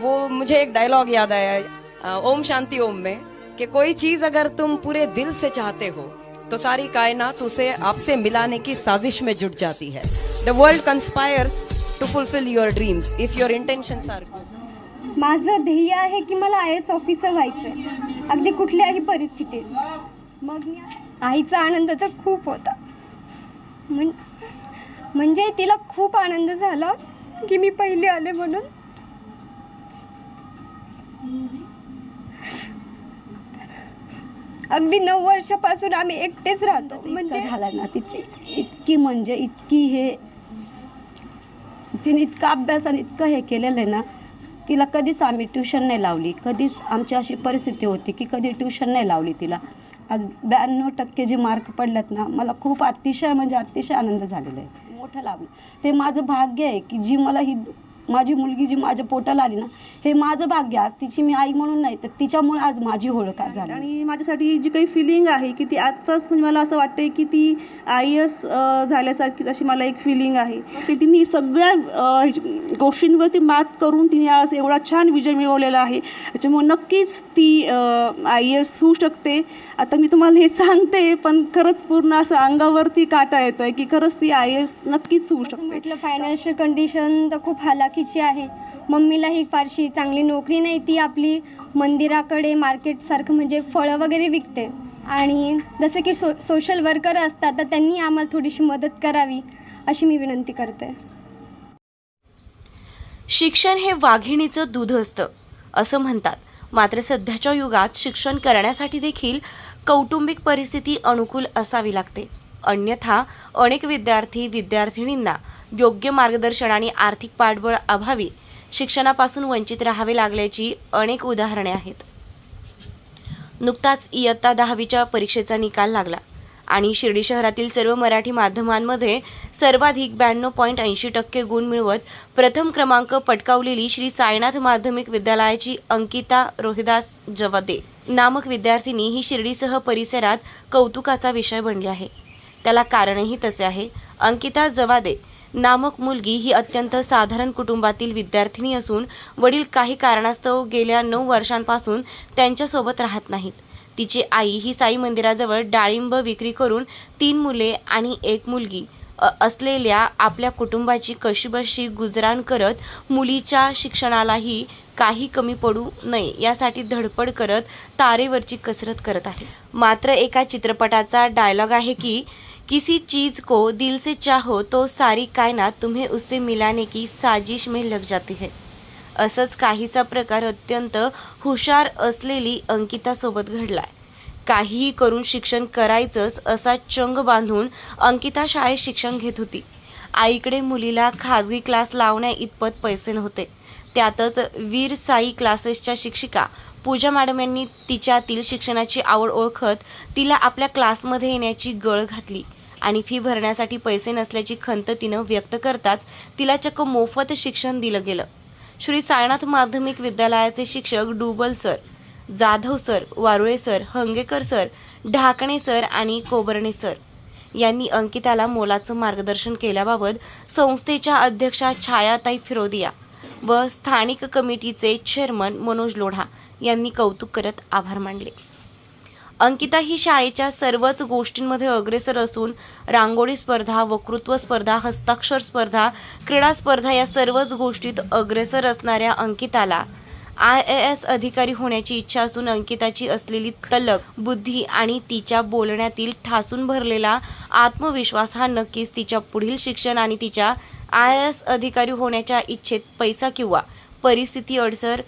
वो मुझे एक डायलॉग याद आया ओम शांति ओम में कि कोई चीज अगर तुम पूरे दिल से चाहते हो तो सारी कायनात उसे आपसे मिलाने की साजिश में जुट जाती है। The world conspires to fulfil your dreams if your intention are good माझं ध्येय आहे की मला आय एस ऑफिसर व्हायचं आहे अगदी कुठल्याही परिस्थितीत. मग मी आईचा आनंद तर खूप होता. म्हणजे तिला खूप आनंद झाला की मी पहिले आले म्हणून अगदी नऊ वर्षापासून आम्ही एकटेच राहतो. म्हणजे झाला ना तिची इतकी म्हणजे इतकी हे तिने इतका अभ्यास आणि इतकं हे केलेलं आहे ना तिला कधीच आम्ही ट्युशन नाही लावली. कधीच आमची अशी परिस्थिती होती की कधी ट्युशन नाही लावली तिला. आज ब्याण्णव टक्के जे मार्क पडलेत ना मला खूप अतिशय म्हणजे अतिशय आनंद झालेला आहे. मोठं लाभलं ते माझं भाग्य आहे की जी मला ही माझी मुलगी जी माझ्या पोटाला आली ना हे माझं भाग्य आज तिची मी आई म्हणून नाही तर तिच्यामुळे आज माझी ओळख आज झाली. आणि माझ्यासाठी जी काही फिलिंग आहे की ती आत्ताच म्हणजे मला असं वाटतंय की ती आय एस झाल्यासारखीच अशी मला एक फिलिंग आहे. असे तिने सगळ्या गोष्टींवरती मात करून तिने आज एवढा छान विजय मिळवलेला आहे. त्याच्यामुळे नक्कीच ती आय एस होऊ शकते. आता मी तुम्हाला हे सांगते पण खरंच पूर्ण असं अंगावरती काटा येतो आहे की खरंच ती आय एस नक्कीच होऊ शकते. म्हटलं फायनान्शियल कंडिशन तर खूप हालाकीची आहे. मम्मीलाही फारशी चांगली नोकरी नाही ती आपली मंदिराकडे मार्केटसारखं म्हणजे फळं वगैरे विकते. आणि जसं की सो सोशल वर्कर असतात तर त्यांनी आम्हाला थोडीशी मदत करावी अशी मी विनंती करते. शिक्षण हे वाघिणीचं दूध असतं असं म्हणतात. मात्र सध्याच्या युगात शिक्षण करण्यासाठी देखील कौटुंबिक परिस्थिती अनुकूल असावी लागते. अन्यथा अनेक विद्यार्थी विद्यार्थिनींना योग्य मार्गदर्शन आणि आर्थिक पाठबळ अभावी शिक्षणापासून वंचित राहावे लागल्याची अनेक उदाहरणे आहेत. नुकताच इयत्ता दहावीच्या परीक्षेचा निकाल लागला आणि शिर्डी शहरातील सर्व मराठी माध्यमांमध्ये सर्वाधिक ब्याण्णव पॉईंट ऐंशी टक्के गुण मिळवत प्रथम क्रमांक पटकावलेली श्री साईनाथ माध्यमिक विद्यालयाची अंकिता रोहिदास जवदे. नामक विद्यार्थिनी ही शिर्डीसह परिसरात कौतुकाचा विषय बनली आहे. त्याला कारणही तसे आहे. अंकिता जवादे नामक मुलगी ही अत्यंत साधारण कुटुंबातील विद्यार्थिनी असून वडील काही कारणास्तव गेल्या नऊ वर्षांपासून त्यांच्यासोबत राहत नाहीत. तिची आई ही साई मंदिराजवळ डाळिंब विक्री करून तीन मुले आणि एक मुलगी असलेल्या आपल्या कुटुंबाची कशीबशी गुजराण करत मुलीच्या शिक्षणालाही काही कमी पडू नये यासाठी धडपड करत तारेवरची कसरत करत आहे. मात्र एका चित्रपटाचा डायलॉग आहे की किसी चीज को दिल से चाहो तो सारी कायनात तुम्हें उससे मिलाने की साजिश में लग जाती है। असंच काहीचा प्रकार अत्यंत हुशार असलेली अंकितासोबत घडलाय। काहीही करून शिक्षण करायचंच असा चंग बांधून अंकिता शाळेत शिक्षण घेत होती. आईकडे मुलीला खाजगी क्लास लावण्या इतपत पैसे नव्हते. त्यातच वीर साई क्लासेसच्या शिक्षिका पूजा मॅडम यांनी तिच्यातील शिक्षणाची आवड ओळखत तिला आपल्या क्लासमध्ये येण्याची गळ घातली. आणि फी भरण्यासाठी पैसे नसल्याची खंत तिनं व्यक्त करताच तिला चक्क मोफत शिक्षण दिलं गेलं. श्री साईनाथ माध्यमिक विद्यालयाचे शिक्षक Dubal sir Jadhav sir Varule sir Hangekar sir Dhakne sir आणि कोबर्णे सर यांनी अंकिताला मोलाचं मार्गदर्शन केल्याबाबत संस्थेच्या अध्यक्षा छायाताई फिरोदिया व स्थानिक कमिटीचे चेअरमन मनोज लोढा यांनी कौतुक करत आभार मानले. अंकिता ही शाळेच्या सर्वच गोष्टींमध्ये अग्रेसर असून रांगोळी स्पर्धा वक्तृत्व स्पर्धा हस्ताक्षर स्पर्धा क्रीडा स्पर्धा या सर्वच गोष्टीत अग्रेसर असणाऱ्या अंकिताला आय ए एस अधिकारी होण्याची इच्छा असून अंकिताची असलेली तलक बुद्धी आणि तिच्या बोलण्यातील ठासून भरलेला आत्मविश्वास हा नक्कीच तिच्या पुढील शिक्षण आणि तिच्या आय एस अधिकारी होण्याच्या इच्छेत पैसा किंवा परिस्थिती अडसर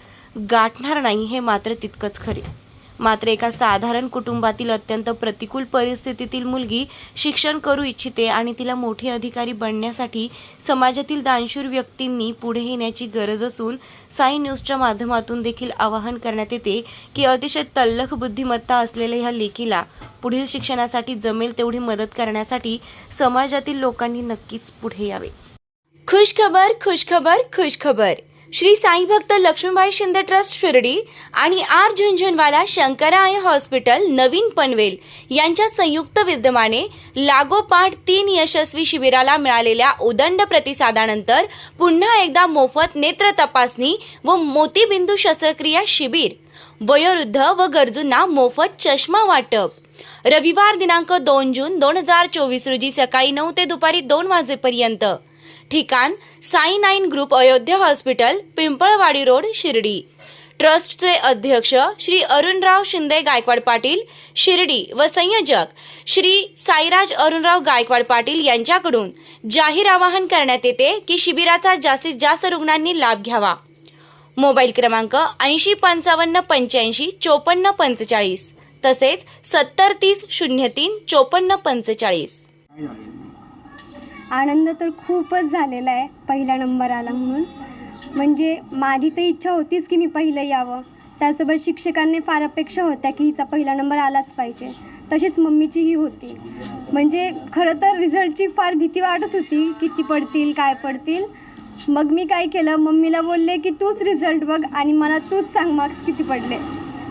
गाठणार नाही हे मात्र तितकंच खरे. मात्र एका साधारण कुटुंबातील अत्यंत प्रतिकूल परिस्थितीतील मुलगी शिक्षण करू इच्छिते आणि तिला मोठी अधिकारी बनण्यासाठी समाजातील दानशूर व्यक्तींनी पुढे येण्याची गरज असून साई न्यूजच्या माध्यमातून देखील आवाहन करण्यात येते की अतिशय तल्लख बुद्धिमत्ता असलेल्या ह्या लेखीला पुढील शिक्षणासाठी जमेल तेवढी मदत करण्यासाठी समाजातील लोकांनी नक्कीच पुढे यावे. खुश खबर खुश खबर खुश खबर श्री साई भक्त लक्ष्मीबाई शिंदे ट्रस्ट शिर्डी आणि आर झुंझुनवाला शंकराय हॉस्पिटल नवीन पनवेल यांच्या संयुक्त विद्यमाने लागोपाठ तीन यशस्वी शिबिराला मिळालेल्या उदंड प्रतिसादानंतर पुन्हा एकदा मोफत नेत्र तपासणी व मोतीबिंदू शस्त्रक्रिया शिबिर. वयोवृद्ध व गरजूंना मोफत चष्मा वाटप. रविवार दिनांक दोन जून दोन हजार चोवीस रोजी सकाळी नऊ ते दुपारी दोन वाजेपर्यंत ठिकाण Sai nine group Ayodhya hospital Pimpalwadi road Shirdi. ट्रस्टचे अध्यक्ष श्री अरुणराव शिंदे गायकवाड पाटील शिर्डी व संयोजक श्री साईराज अरुणराव गायकवाड पाटील यांच्याकडून जाहीर आवाहन करण्यात येते की शिबिराचा जास्तीत जास्त रुग्णांनी लाभ घ्यावा. मोबाईल क्रमांक ऐंशी पंचावन्न पंच्याऐंशी चोपन्न पंचेचाळीस तसेच सत्तर तीस शून्य तीन चोपन्न पंचेचाळीस. आनंद तर खूपच झालेला आहे पहिला नंबर आला म्हणून. म्हणजे माझी तर इच्छा होतीच की मी पहिलं यावं. त्यासोबत शिक्षकांनी फार अपेक्षा होत्या की हिचा पहिला नंबर आलाच पाहिजे. तशीच मम्मीचीही होती. म्हणजे खरं तर रिझल्टची फार भीती वाटत होती किती पडतील काय पडतील. मग मी काय केलं मम्मीला बोलले की तूच रिझल्ट बघ आणि मला तूच सांग मार्क्स किती पडले.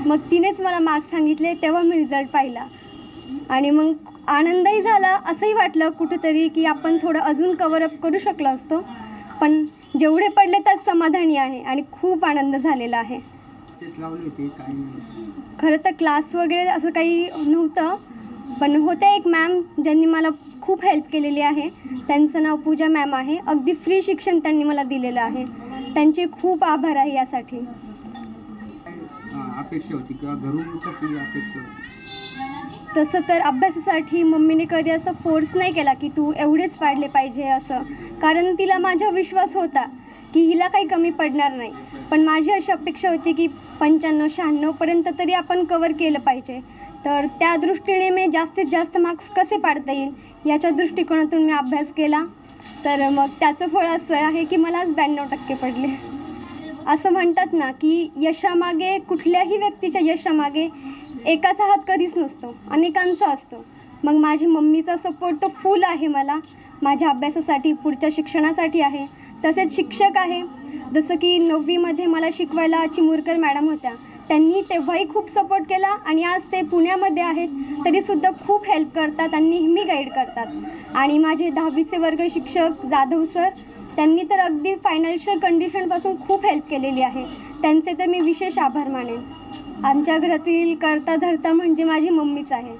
मग तिनेच मला मार्क्स सांगितले तेव्हा मी रिझल्ट पाहिला. आणि मग आनंदही झाला. असंही वाटलं कुठेतरी की आपण थोडं अजून कवरअप करू शकलो असतो. पण जेवढे पडले त्यात समाधानी आहे आणि खूप आनंद झालेला आहे. होते खरं तर क्लास वगैरे असं काही नव्हतं. पण होत्या एक मॅम ज्यांनी मला खूप हेल्प केलेली आहे. त्यांचं नाव पूजा मॅम आहे. अगदी फ्री शिक्षण त्यांनी मला दिलेलं आहे. त्यांचे खूप आभार आहे यासाठी. अपेक्षा होती किंवा घरून कशी अपेक्षा होती? तसं तर अभ्यासासाठी मम्मीने कधी असं फोर्स नाही केला की तू एवढेच पाडले पाहिजे असं. कारण तिला माझा विश्वास होता की हिला काही कमी पडणार नाही. पण माझी अशी अपेक्षा होती की पंच्याण्णव शहाण्णवपर्यंत तरी आपण कवर केलं पाहिजे. तर त्या दृष्टीने मी जास्तीत जास्त मार्क्स कसे पाडता येईल याच्या दृष्टिकोनातून मी अभ्यास केला. तर मग त्याचं फळ असं आहे की मला आज ब्याण्णव टक्के पडले. असं म्हणतात ना की यशामागे कुठल्याही व्यक्तीच्या यशामागे एकाचा हात कधीच नसतो अनेकांचा असतो. मग माझी मम्मीचा सपोर्ट तो फुल आहे मला. माझ्या अभ्यासासाठी पुढच्या शिक्षणासाठी आहे. तसेच शिक्षक आहे. जसं की नववीमध्ये मला शिकवायला चिमुरकर मॅडम होत्या. त्यांनी तेव्हाही खूप सपोर्ट केला आणि आज ते पुण्यामध्ये आहेत. तरीसुद्धा खूप हेल्प करतात आणि नेहमी गाईड करतात. आणि माझे दहावीचे वर्ग शिक्षक जाधव सर त्यांनी तर अगदी फायनान्शियल कंडिशनपासून खूप हेल्प केलेली आहे. त्यांचे तर मी विशेष आभार मानेन. आमच्या घरातील करता धरता म्हणजे माझी मम्मीच आहे.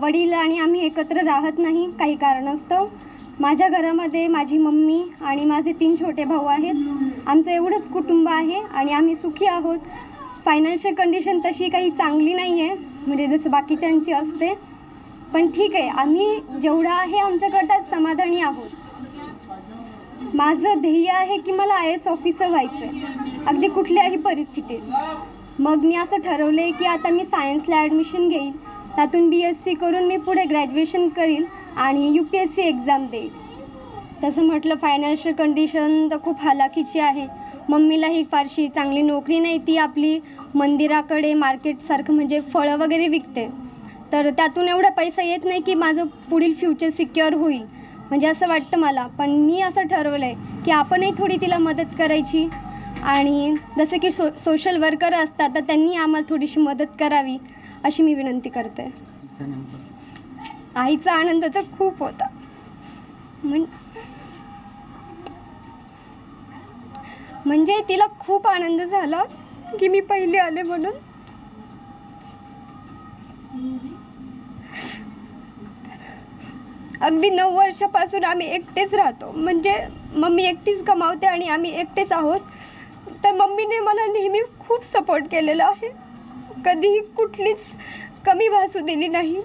वडील आणि आम्ही एकत्र राहत नाही काही कारणास्तव. माझ्या घरामध्ये माझी मम्मी आणि माझे तीन छोटे भाऊ आहेत. आमचं एवढंच कुटुंब आहे आणि आम्ही सुखी आहोत. फायनान्शियल कंडिशन तशी काही चांगली नाही आहे म्हणजे जसं बाकीच्यांची असते. पण ठीक आहे आम्ही जेवढं आहे आमच्याकडं समाधानी आहोत. माझं ध्येय आहे की मला आय एस ऑफिसर व्हायचं आहे अगदी कुठल्याही परिस्थितीत. मग मी असं ठरवलं आहे की आता मी सायन्सला ॲडमिशन घेईल त्यातून बी एस सी करून मी पुढे ग्रॅज्युएशन करील आणि U P S C exam देईल तसं म्हटलं फायनान्शियल कंडिशन तर खूप हालाखीची आहे. मम्मीलाही फारशी चांगली नोकरी नाही ती आपली. मंदिराकडे मार्केटसारखं म्हणजे फळं वगैरे विकते. तर त्यातून एवढा पैसा येत नाही की माझं पुढील फ्युचर सिक्युअर होईल. म्हणजे असं वाटतं मला. पण मी असं ठरवलं आहे की आपणही थोडी तिला मदत करायची. आणि जसं की सो सोशल वर्कर असतात तर त्यांनी आम्हाला थोडीशी मदत करावी अशी मी विनंती करते. आईचा आनंद तर खूप होता. म्हण म्हणजे तिला खूप आनंद झाला की मी पहिले आले म्हणून. अगदी नऊ वर्षापासून आम्ही एकटेच राहतो. म्हणजे मम्मी एकटीच कमावते आणि आम्ही एकटेच आहोत. तर मम्मीने मला नेहमी खूप सपोर्ट केलेला आहे. कधीही कुठलीच कमी भासू दिली नाही.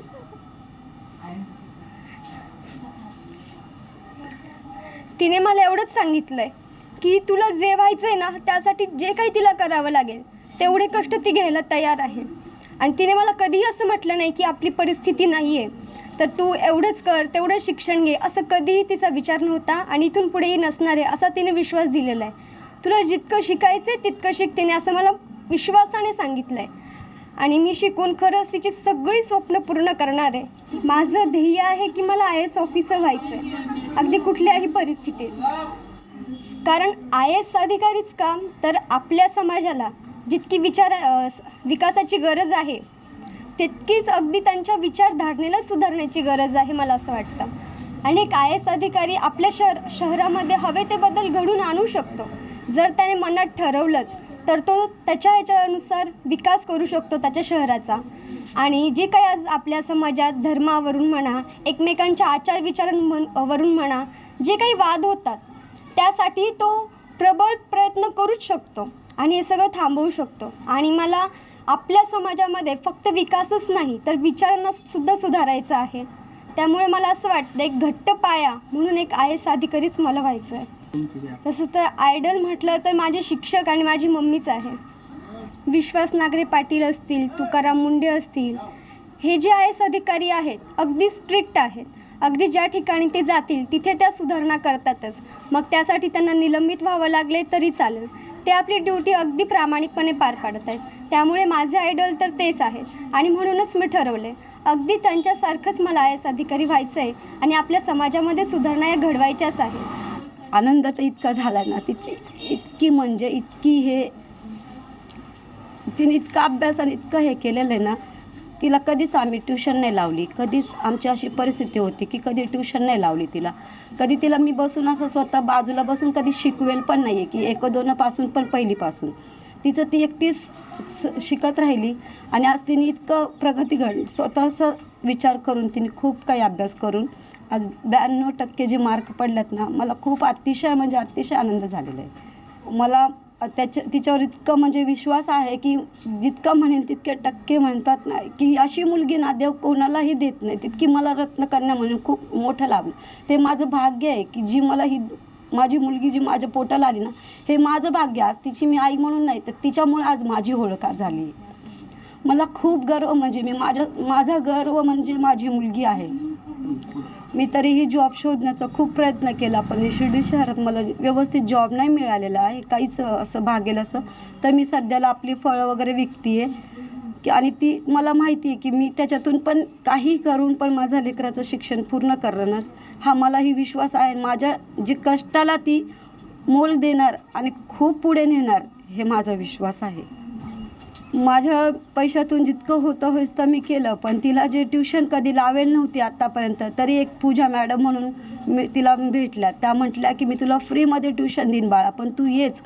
तिने मला एवढंच सांगितलं आहे की तुला जे व्हायचं आहे ना त्यासाठी जे काही तिला करावं लागेल तेवढे कष्ट ती घ्यायला तयार आहे. आणि तिने मला कधीही असं म्हटलं नाही की आपली परिस्थिती नाही आहे तर तू एवढंच कर तेवढं शिक्षण घे असं कधीही तिचा विचार नव्हता आणि इथून पुढेही नसणार आहे असा तिने विश्वास दिलेला आहे. तुला जितकं शिकायचं आहे तितकं शिक तिने असं मला विश्वासाने सांगितलं आहे आणि मी शिकून खरंच तिची सगळी स्वप्न पूर्ण करणार आहे. माझं ध्येय आहे की मला आय एस ऑफिसर व्हायचं आहे अगदी कुठल्याही परिस्थितीत. कारण आय एस अधिकारीच काम तर आपल्या समाजाला जितकी विचार विकासाची गरज आहे तितकीच अगदी त्यांच्या विचारधारणेला सुधारण्याची गरज आहे मला असं वाटतं. आणि एक आय एस अधिकारी आपल्या शहर शहरामध्ये हवे ते बदल घडून आणू शकतो. जर त्याने मनात ठरवलंच तर तो त्याच्या ह्याच्यानुसार विकास करू शकतो त्याच्या शहराचा. आणि जे काही आज आपल्या समाजात धर्मावरून म्हणा एकमेकांच्या आचार विचारांवरून म्हणा जे काही वाद होतात त्यासाठी तो प्रबळ प्रयत्न करूच शकतो आणि हे सगळं थांबवू शकतो. आणि मला आपल्या समाजामध्ये फक्त विकासच नाही तर विचारांना सुद्धा सुधारायचं आहे. त्यामुळे मला असं वाटतं एक घट्ट पाया म्हणून एक आय एस अधिकारीच मला व्हायचं आहे तसं तर आयडल म्हटलं तर माझे शिक्षक आणि माझी मम्मीच आहे. विश्वास नागरे पाटील असतील तुकाराम मुंडे असतील हे जे आय एस अधिकारी आहेत अगदी स्ट्रिक्ट आहेत. अगदी ज्या ठिकाणी ते जातील तिथे त्या सुधारणा करतातच. मग त्यासाठी त्यांना निलंबित व्हावं लागले तरी चालेल. ते आपली ड्युटी अगदी प्रामाणिकपणे पार पाडत आहेत. त्यामुळे माझे आयडल तर तेच आहेत. आणि म्हणूनच मी ठरवले अगदी त्यांच्यासारखंच मला आय एस अधिकारी व्हायचं आहे आणि आपल्या समाजामध्ये सुधारणा या घडवायच्याच आहेत. आनंदाचा इतका झाला ना तिची इतकी म्हणजे इतकी हे तिने इतका अभ्यास आणि इतकं हे केलेलं आहे ना तिला कधीच आम्ही ट्युशन नाही लावली. कधीच आमची अशी परिस्थिती होती की कधी ट्युशन नाही लावली तिला. कधी तिला मी बसून असं स्वतः बाजूला बसून कधी शिकवेल पण नाही आहे की एक दोनपासून पण पहिलीपासून. तिचं ती एकटीच स- शिकत राहिली आणि आज तिने इतकं प्रगती घडली. स्वतःचं विचार करून तिने खूप काही अभ्यास करून आज ब्याण्णव टक्के जे मार्क पडलेत ना मला खूप अतिशय म्हणजे अतिशय आनंद झालेला आहे. मला त्याच्या तिच्यावर इतकं म्हणजे विश्वास आहे की जितकं म्हणेन तितके टक्के म्हणतात ना की अशी मुलगी ना देव कोणालाही देत नाही. तितकी मला रत्नकन्या म्हणून खूप मोठं लाभलं ते माझं भाग्य आहे की जी मला ही माझी मुलगी जी माझ्या पोटाला आली ना हे माझं भाग्य आज तिची मी आई म्हणून नाही तर तिच्यामुळे आज माझी ओळख झाली आहे. मला खूप गर्व म्हणजे मी माझ्या माझा गर्व म्हणजे माझी मुलगी आहे. मी तरीही जॉब शोधण्याचा खूप प्रयत्न केला पण शिर्डी शहरात मला व्यवस्थित जॉब नाही मिळालेला आहे. काहीच असं भागेल असं. तर मी सध्याला आपली फळं वगैरे विकते आहे की आणि ती मला माहिती आहे की मी त्याच्यातून पण काही करून पण माझ्या लेकराचं शिक्षण पूर्ण करणार. हा मलाही विश्वास आहे. माझ्या जी कष्टाला ती मोल देणार आणि खूप पुढे नेणार हे माझा विश्वास आहे. माझ्या पैशातून जितकं होतं होईस तर मी केलं पण तिला जे ट्युशन कधी लावेल नव्हती आत्तापर्यंत तरी एक पूजा मॅडम म्हणून मी तिला भेटल्या. त्या म्हटल्या की मी तुला फ्रीमध्ये ट्युशन देईन बाळा पण तू येच.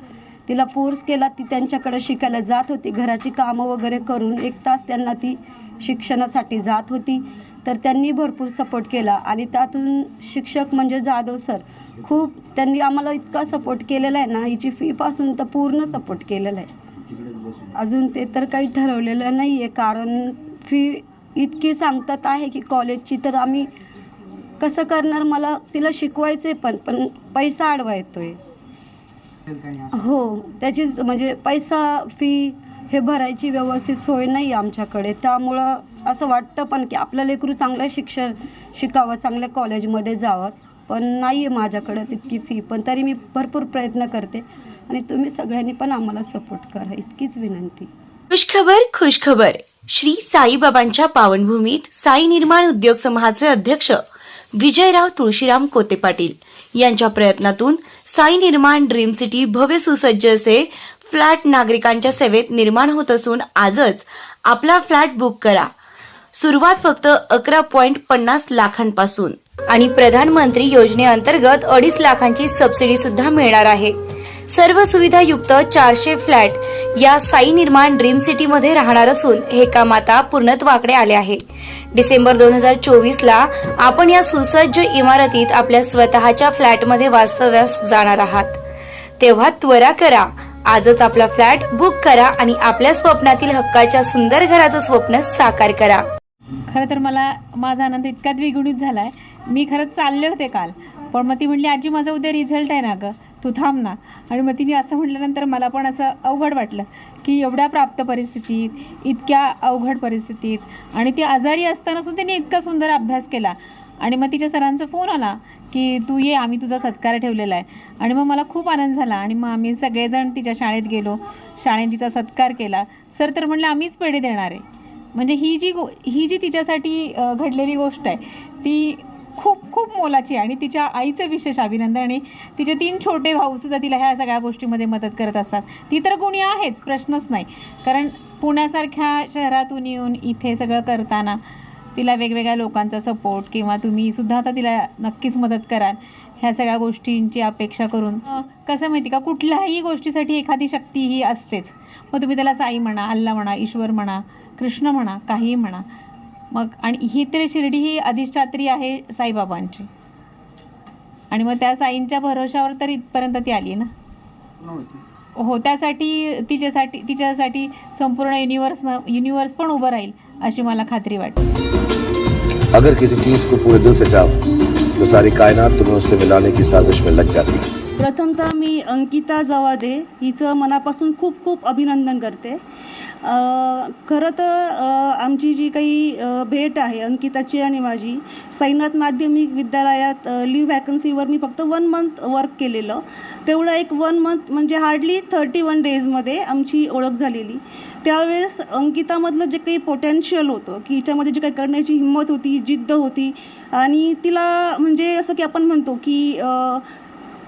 तिला फोर्स केला ती त्यांच्याकडे शिकायला जात होती. घराची कामं वगैरे करून एक तास त्यांना ती शिक्षणासाठी जात होती. तर त्यांनी भरपूर सपोर्ट केला. आणि त्यातून शिक्षक म्हणजे जाधव सर खूप त्यांनी आम्हाला इतका सपोर्ट केलेला आहे ना हिची फीपासून तर पूर्ण सपोर्ट केलेला आहे. अजून ते तर काही ठरवलेलं नाही आहे कारण फी इतकी सांगतात आहे की कॉलेजची तर आम्ही कसं करणार मला तिला शिकवायचं आहे पण पण पैसा अडवा येतोय. काही असं. हो त्याचीच म्हणजे पैसा फी हे भरायची व्यवस्थित सोय नाही आहे आमच्याकडे. त्यामुळं असं वाटतं पण की आपलं लेकरू चांगलं शिक्षण शिकावं चांगल्या कॉलेजमध्ये जावं. पण नाही आहे माझ्याकडं तितकी फी पण तरी मी भरपूर प्रयत्न करते. आणि तुम्ही सगळ्यांनी पण आम्हाला सपोर्ट करा. इतकीच विनंती. खुशखबर खुशखबर. श्री साईबाबांच्या पावनभूमीत साई निर्माण उद्योग समूहाचे अध्यक्ष विजयराव तुळशीराम कोते पाटील यांच्या प्रयत्नातून साई निर्माण ड्रीम सिटी भव्य सुसज्ज असे फ्लॅट नागरिकांच्या सेवेत निर्माण होत असून आजच आपला फ्लॅट बुक करा. सुरुवात फक्त अकरा पॉइंट पन्नास लाखांपासून. आणि प्रधानमंत्री योजनेअंतर्गत अडीच लाखांची सबसिडी सुद्धा मिळणार आहे. सर्व सुविधायुक्त चारशे फ्लॅट या साई निर्माण ड्रीम सिटीमध्ये राहणार असून हे काम आता पूर्णत्वाकडे आले आहे. डिसेंबर दोन हजार चोवीस ला आपण या सुसज्ज इमारतीत आपल्या स्वतःच्या फ्लॅटमध्ये वास्तव्यास जाणार आहात. तेव्हा त्वरा करा. आजच आपला फ्लॅट बुक करा आणि आपल्या स्वप्नातील हक्काच्या सुंदर घराचं स्वप्न साकार करा. खरं तर मला माझा आनंद इतका द्विगुणित झाला आहे मी खरंच चालले होते काल. पण मग ती म्हणली आजी माझा उद्या रिझल्ट आहे ना गं. तू थांब ना. आणि मग तिने असं म्हटल्यानंतर मला पण असं अवघड वाटलं की एवढ्या प्राप्त परिस्थितीत इतक्या अवघड परिस्थितीत आणि ती आजारी असताना सुद्धा तिने इतका सुंदर अभ्यास केला. आणि मग तिच्या सरांचा फोन आला की तू ये आम्ही तुझा सत्कार ठेवलेला आहे. आणि मग मला खूप आनंद झाला. आणि मग आम्ही सगळेजण तिच्या शाळेत गेलो. शाळेत तिचा सत्कार केला. सर तर म्हणलं आम्हीच पेढे देणार आहे. म्हणजे ही जी गो ही जी तिच्यासाठी घडलेली गोष्ट आहे ती खूप खूप मोलाची आणि तिच्या आईचं विशेष अभिनंदन आणि तिचे तीन छोटे भाऊसुद्धा तिला ह्या सगळ्या गोष्टीमध्ये मदत करत असतात. ती तर गुणी आहेच प्रश्नच नाही. कारण पुण्यासारख्या शहरातून येऊन इथे सगळं करताना तिला वेगवेगळ्या लोकांचा सपोर्ट किंवा तुम्ही सुद्धा आता तिला नक्कीच मदत कराल ह्या सगळ्या गोष्टींची अपेक्षा करून. कसं माहिती का? कुठल्याही गोष्टीसाठी एखादी शक्ती ही असतेच. मग तुम्ही त्याला साई म्हणा अल्ला म्हणा ईश्वर म्हणा कृष्ण म्हणा काहीही म्हणा. मग आणि ही तरी शिर्डी ही अधिष्ठात्री आहे साईबाबांची. आणि मग त्या साईंच्या भरोशावर तर इथपर्यंत ती आली ना? हो त्यासाठी तिच्यासाठी तिच्यासाठी संपूर्ण युनिवर्सनं युनिवर्स पण उभं राहील अशी मला खात्री वाटते. अगर किसी चीज को पूरे दिल से चाहो तो सारी कायनात तुम्हें उससे मिलाने की साजिश में लग जाती है। प्रथमतः मी अंकिता जवादे हिचं मनापासून खूप खूप अभिनंदन करते. खरं तर आमची जी काही भेट आहे अंकिताची आणि माझी साईनाथ माध्यमिक विद्यालयात लिव्ह वॅकन्सीवर मी फक्त वन मंथ वर्क केलेलं. तेवढं एक वन मंथ म्हणजे हार्डली थर्टी वन डेजमध्ये आमची ओळख झालेली. त्यावेळेस अंकितामधलं जे काही पोटेन्शियल होतं की हिच्यामध्ये जे काही करण्याची हिंमत होती जिद्द होती आणि तिला म्हणजे असं की आपण म्हणतो की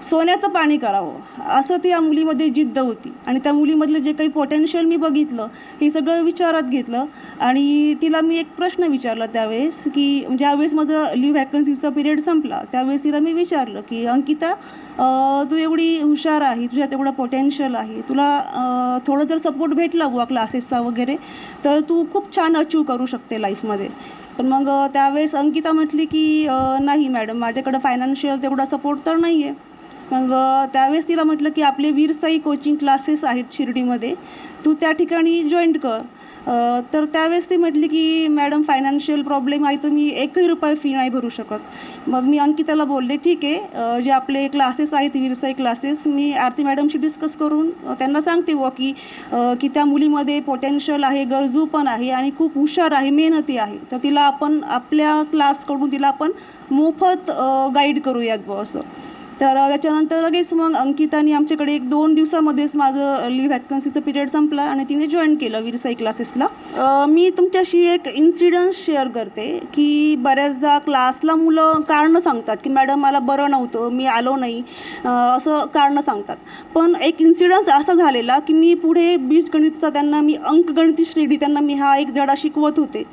सोन्याचं पाणी करावं. असं त्या मुलीमध्ये जिद्द होती. आणि त्या मुलीमधलं जे काही पोटेन्शियल मी बघितलं हे सगळं विचारात घेतलं. आणि तिला मी एक प्रश्न विचारला त्यावेळेस की ज्यावेळेस माझं लिव्ह व्हॅकन्सीचा पिरियड संपला त्यावेळेस तिला मी विचारलं की अंकिता तू एवढी हुशार आहे तुझ्यात एवढं पोटेन्शियल आहे तुला थोडं जर सपोर्ट भेटला बुवा क्लासेसचा वगैरे तर तू खूप छान अचीव करू शकते लाईफमध्ये पण मग त्यावेळेस अंकिता म्हटली की नाही मॅडम माझ्याकडं फायनान्शियल तेवढा सपोर्ट तर नाही आहे मग त्यावेळेस तिला म्हटलं की आपले वीरसाई कोचिंग क्लासेस आहेत शिर्डीमध्ये. तू त्या ठिकाणी जॉईंट कर. तर त्यावेळेस ती म्हटली की मॅडम फायनान्शियल प्रॉब्लेम आहे तर मी एकही रुपये फी नाही भरू शकत. मग मी अंकिताला बोलले ठीक आहे जे आपले क्लासेस आहेत वीरसाई क्लासेस मी आरती मॅडमशी डिस्कस करून त्यांना सांगते बुवा की की त्या मुलीमध्ये पोटेन्शियल आहे गरजू पण आहे आणि खूप हुशार आहे मेहनती आहे. तर तिला आपण आपल्या क्लासकडून तिला आपण मोफत गाईड करूयात बुवा असं. तर त्याच्यानंतर लगेच मग अंकिताने आमच्याकडे एक दोन दिवसामध्येच माझं ली व्हॅकन्सीचं पिरियड संपला आणि तिने जॉईन केलं विरसाई क्लासेसला मी तुमच्याशी एक इन्सिडन्स शेअर करते की बऱ्याचदा क्लासला मुलं कारणं सांगतात की मॅडम मला बरं नव्हतं मी आलो नाही. असं कारणं सांगतात. पण एक इन्सिडन्स असा झालेला की मी पुढे बीजगणितचा त्यांना मी अंकगणिती श्रेणी त्यांना मी हा एक धडा शिकवत होते.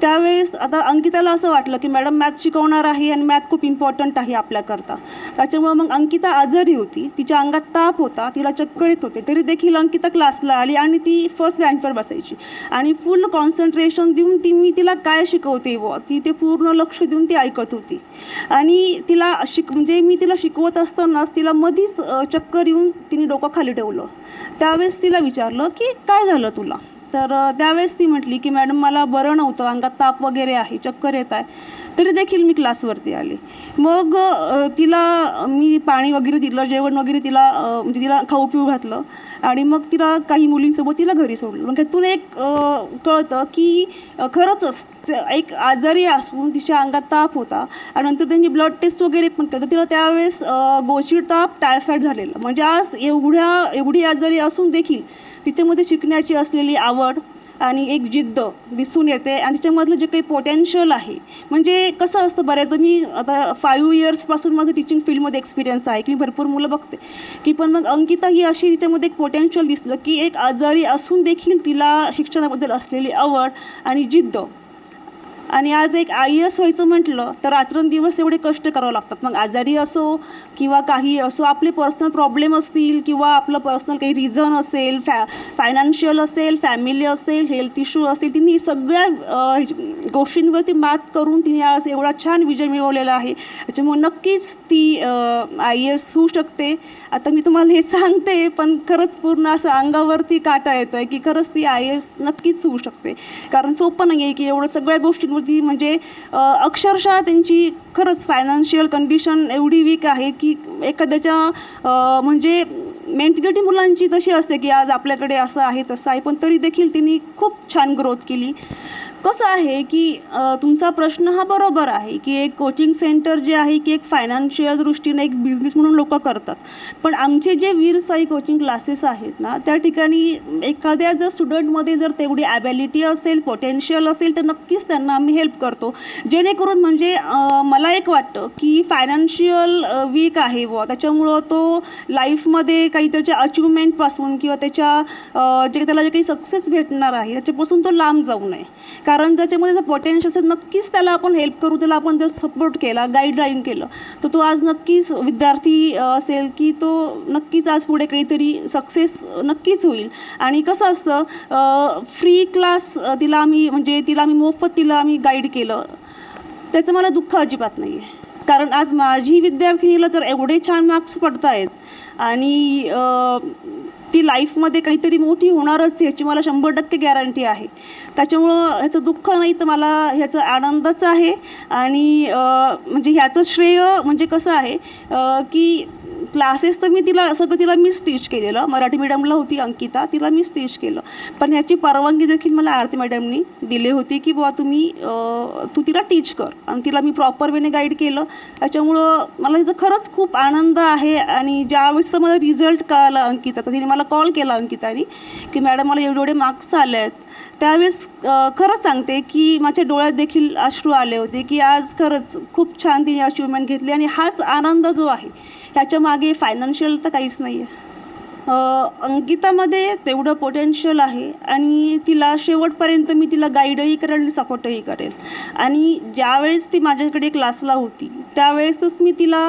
त्यावेळेस आता अंकिताला असं वाटलं की मॅडम मॅथ शिकवणार आहे आणि मॅथ खूप इम्पॉर्टंट आहे आपल्याकरता. त्याच्यामुळे मग अंकिता आजारी होती. तिच्या अंगात ताप होता. तिला चक्कर येत होते. तरी देखील अंकिता क्लासला आली आणि ती फर्स्ट रँकवर बसायची. आणि फुल कॉन्सन्ट्रेशन देऊन ती मी तिला काय शिकवते बुवा? ती ते पूर्ण लक्ष देऊन ती ऐकत होती. आणि तिला शिक म्हणजे मी तिला शिकवत असतानाच तिला मधीच चक्कर येऊन तिने डोकं खाली ठेवलं. त्यावेळेस तिला विचारलं की काय झालं तुला? तर त्यावेळेस ती म्हटली की मॅडम मला बरं नव्हतं. अंगात ताप वगैरे आहे. चक्कर येत आहे. तरी देखील मी क्लासवरती आले. मग तिला मी पाणी वगैरे दिलं जेवण वगैरे तिला म्हणजे तिला खाऊ पिऊ घातलं आणि मग तिला काही मुलींसोबत तिला घरी सोडलं. मग त्यातून एक कळतं की खरंचच खरंच एक आजारी असून तिच्या अंगात ताप होता आणि नंतर त्यांनी ब्लड टेस्ट वगैरे पण केलं. तर तिला त्यावेळेस अ, ताप टायफॉईड झालेलं. म्हणजे आज एवढ्या एवढी आजारी असून देखील तिच्यामध्ये शिकण्याची असलेली आवड आणि एक जिद्द दिसून येते. आणि त्याच्यामधलं जे काही पोटेन्शियल आहे म्हणजे कसं असतं बऱ्याचं मी आता फाईव्ह इयर्सपासून माझं टीचिंग फील्डमध्ये एक्सपिरियन्स आहे की मी भरपूर मुलं बघते की पण मग अंकिता ही अशी तिच्यामध्ये एक पोटेन्शियल दिसलं की एक आजारी असून देखील तिला शिक्षणाबद्दल असलेली आवड आणि जिद्द आणि आज एक आय एस व्हायचं म्हटलं तर रात्रंदिवस एवढे कष्ट करावं लागतात. मग आजारी असो किंवा काही असो आपले पर्सनल प्रॉब्लेम असतील किंवा आपलं पर्सनल काही रिझन असेल फॅ फायनान्शियल असेल फॅमिली असेल हेल्थ इश्यू असेल तिने सगळ्या गोष्टींवरती मात करून तिने आज एवढा छान विजय मिळवलेला आहे. त्याच्यामुळे नक्कीच ती आय एस होऊ शकते. आता मी तुम्हाला हे सांगते पण खरंच पूर्ण असं अंगावरती काटा येतो आहे की खरंच ती आय एस नक्कीच होऊ शकते. कारण सोपं नाही आहे की एवढं सगळ्या होती म्हणजे अक्षरशः त्यांची खरंच फायनान्शियल कंडिशन एवढी वीक आहे की एखाद्याच्या म्हणजे मेंटॅलिटी मुलांची तशी असते की आज आपल्याकडे असं आहे तसं आहे. पण तरी देखील तिने खूप छान ग्रोथ केली. कसं आहे की तुमचा प्रश्न हा बरोबर आहे की एक कोचिंग सेंटर जे आहे की एक फायनान्शियल दृष्टीने एक बिझनेस म्हणून लोक करतात. पण आमचे जे वीर साई कोचिंग क्लासेस आहेत ना त्या ठिकाणी एखाद्या जर स्टुडंटमध्ये जर तेवढी ॲबिलिटी असेल पोटेन्शियल असेल तर नक्कीच त्यांना आम्ही हेल्प करतो. जेणेकरून म्हणजे मला एक वाटतं की फायनान्शियल वीक आहे व त्याच्यामुळं तो लाईफमध्ये काही त्याच्या अचिव्हमेंटपासून किंवा त्याच्या जे त्याला जे काही सक्सेस भेटणार आहे त्याच्यापासून तो लांब जाऊ नये. कारण त्याच्यामध्ये जर पोटेन्शियल असेल नक्कीच त्याला आपण हेल्प करू त्याला आपण जर सपोर्ट केला गाईडलाईन केलं तर तो आज नक्कीच विद्यार्थी असेल की तो नक्कीच आज पुढे काहीतरी सक्सेस नक्कीच होईल. आणि कसं असतं फ्री क्लास तिला आम्ही म्हणजे तिला आम्ही मोफत तिला आम्ही गाईड केलं त्याचं मला दुःख अजिबात नाही आहे कारण आज माझी विद्यार्थिनीला तर एवढे छान मार्क्स पडत आहेत आणि ती लाईफमध्ये काहीतरी मोठी होणारच याची मला शंभर टक्के गॅरंटी आहे. त्याच्यामुळं ह्याचं दुःख नाही तर मला ह्याचा आनंदच आहे. आणि म्हणजे ह्याचं श्रेय म्हणजे कसं आहे की क्लासेस तर मी तिला सगळं तिला मीच टीच केलेलं. मराठी मीडियमला होती अंकिता तिला मीच टीच केलं. पण ह्याची परवानगी देखील मला आरती मॅडमनी दिली होती की बुवा तुम्ही तू तिला टीच कर. आणि तिला मी प्रॉपर वेने गाईड केलं. त्याच्यामुळं मला तिचा खरंच खूप आनंद आहे. आणि ज्यावेळेस तर मला रिझल्ट कळाला अंकिता तर तिने मला कॉल केला अंकिताने की मॅडम मला एवढे एवढे मार्क्स आले आहेत त्यावेळेस खरंच सांगते की माझ्या डोळ्यात देखील अश्रू आले होते की आज खरंच खूप छान तिने अचिव्हमेंट घेतली आणि हाच आनंद जो आहे ह्याच्या मागे फायनान्शियल तर काहीच नाही आहे अंकितामध्ये तेवढं पोटेन्शियल आहे आणि तिला शेवटपर्यंत मी तिला गाईडही करेल आणि सपोर्टही करेल. आणि ज्यावेळेस ती माझ्याकडे क्लासला होती त्यावेळेसच मी तिला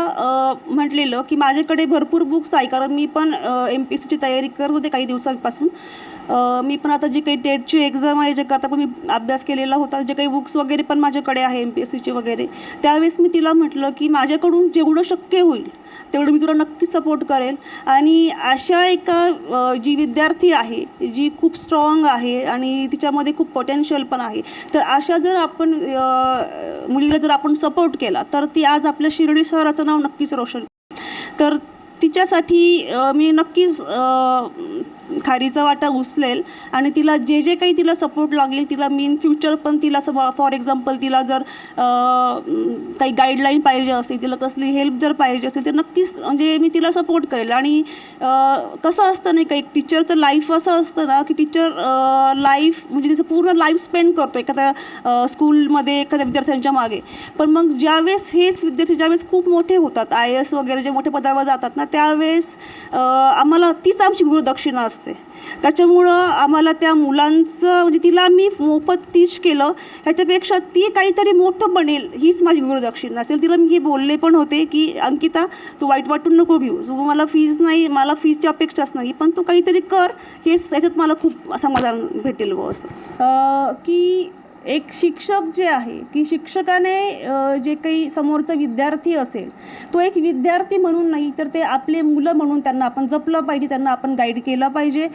म्हटलेलं की माझ्याकडे भरपूर बुक्स आहे. कारण मी पण एम पी एस सीची तयारी करत होते काही दिवसांपासून. मी पण आता जी काही टेटची एक्झाम आहे जे आता पण मी अभ्यास केलेला होता जे काही बुक्स वगैरे पण माझ्याकडे आहे एम पी एस सीचे वगैरे त्यावेळेस मी तिला म्हटलं की माझ्याकडून जेवढं शक्य होईल तेवढं मी तुला नक्की सपोर्ट करेल. आणि अशा एका जी विद्यार्थी आहे जी खूप स्ट्रॉंग आहे आणि तिच्यामध्ये खूप पोटेन्शियल पण आहे तर अशा जर आपण मुलीला जर आपण सपोर्ट केला तर ती आज आपल्या शिर्डी शहराचं नाव नक्कीच रोशन. तर तिच्यासाठी मी नक्कीच खारीचा वाटा उचलेल आणि तिला जे जे काही तिला सपोर्ट लागेल तिला मी इन फ्युचर पण तिला सब फॉर एक्झाम्पल तिला जर काही गाईडलाईन पाहिजे असेल तिला कसली हेल्प जर पाहिजे असेल तर नक्कीच म्हणजे मी तिला सपोर्ट करेल. आणि कसं असतं नाही का एक टीचरचं लाईफ असं असतं ना की टीचर लाईफ म्हणजे तिचं पूर्ण लाईफ स्पेंड करतो एखाद्या स्कूलमध्ये एखाद्या विद्यार्थ्यांच्या मागे. पण मग ज्यावेळेस हेच विद्यार्थी ज्यावेळेस खूप मोठे होतात आय एस वगैरे जे मोठ्या पदावर जातात ना त्यावेळेस आम्हाला तीच आमची गुरुदक्षिणा असते. त्याच्यामुळं आम्हाला त्या मुलांचं म्हणजे तिला मी मोफत तीच केलं. ह्याच्यापेक्षा ती काहीतरी मोठं बनेल हीच माझी गुरुदक्षिणा असेल. तिला मी हे बोलले पण होते की अंकिता तू वाईट वाटून नको घेऊ. तू मला फीज नाही मला फीजची अपेक्षाच नाही पण तू काहीतरी कर. हेच याच्यात मला खूप समाधान भेटेल व असं. की एक शिक्षक जे आहे की शिक्षकाने जे काही समोरचा विद्यार्थी असेल तो एक विद्यार्थी म्हणून नाही तर ते आपले मुलं म्हणून त्यांना आपण जपलं पाहिजे त्यांना आपण गाईड केलं पाहिजे.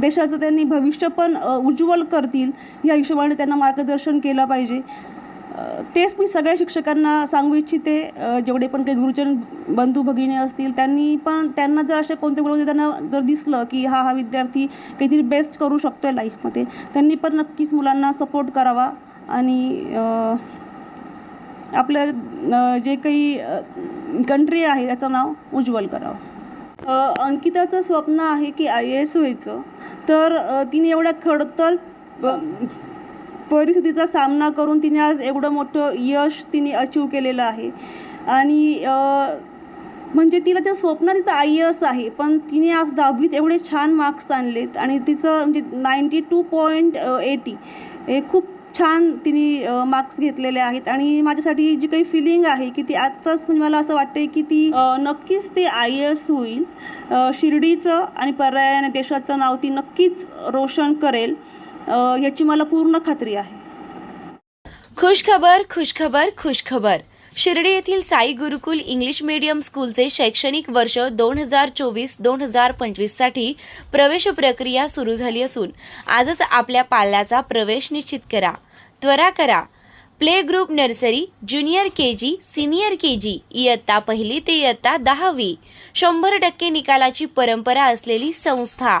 देशाचं त्यांनी भविष्य पण उज्ज्वल करतील. या हिशोबाने त्यांना मार्गदर्शन केलं पाहिजे. तेच मी सगळ्या शिक्षकांना सांगू इच्छिते. जेवढे पण काही गुरुजन बंधू भगिनी असतील त्यांनी पण त्यांना जर अशा कोणते मुलामध्ये त्यांना जर दिसलं की हा हा विद्यार्थी काहीतरी बेस्ट करू शकतो आहे लाईफमध्ये त्यांनी पण नक्कीच मुलांना सपोर्ट करावा. आणि आपल्या जे काही कंट्री आहे त्याचं नाव उज्ज्वल करावं. अंकिताचं स्वप्न आहे की आय ए एस व्हायचं. तर तिने एवढ्या खडतर परिस्थितीचा सामना करून तिने आज एवढं मोठं यश तिने अचीव केलेलं आहे. आणि म्हणजे तिला जे स्वप्न तिचं आय एस आहे पण तिने आज दहावीत एवढे छान मार्क्स आणलेत आणि तिचं म्हणजे नाईंटी टू पॉईंट एटी हे खूप छान तिने मार्क्स घेतलेले आहेत. आणि माझ्यासाठी जी काही फिलिंग आहे की ती आत्ताच म्हणजे मला असं वाटते की ती नक्कीच ते आय एस होईल शिर्डीचं आणि पर्यायाने देशाचं नाव ती नक्कीच रोशन करेल. याची मला पूर्ण खात्री आहे. खुशखबर खुशखबर खुशखबर. शिर्डी येथील साई गुरुकुल इंग्लिश मीडियम स्कूलचे शैक्षणिक वर्ष दोन हजार चोवीस दोन हजार पंचवीससाठी प्रवेश प्रक्रिया सुरू झाली असून आजच आपल्या पाल्याचा प्रवेश निश्चित करा. त्वरा करा. Play group nursery junior K G senior K G इयत्ता पहिली ते इयत्ता दहावी. शंभर टक्के निकालाची परंपरा असलेली संस्था.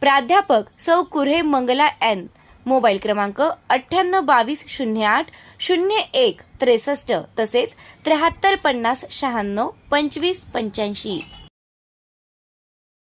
प्राध्यापक सौ कुऱ्हे मंगला एन. मोबाईल क्रमांक अठ्ठ्याण्णव बावीस शून्य आठ शून्य एक त्रेसष्ट तसेच त्र्याहत्तर पन्नास शहाण्णव पंचवीस पंच्याऐंशी.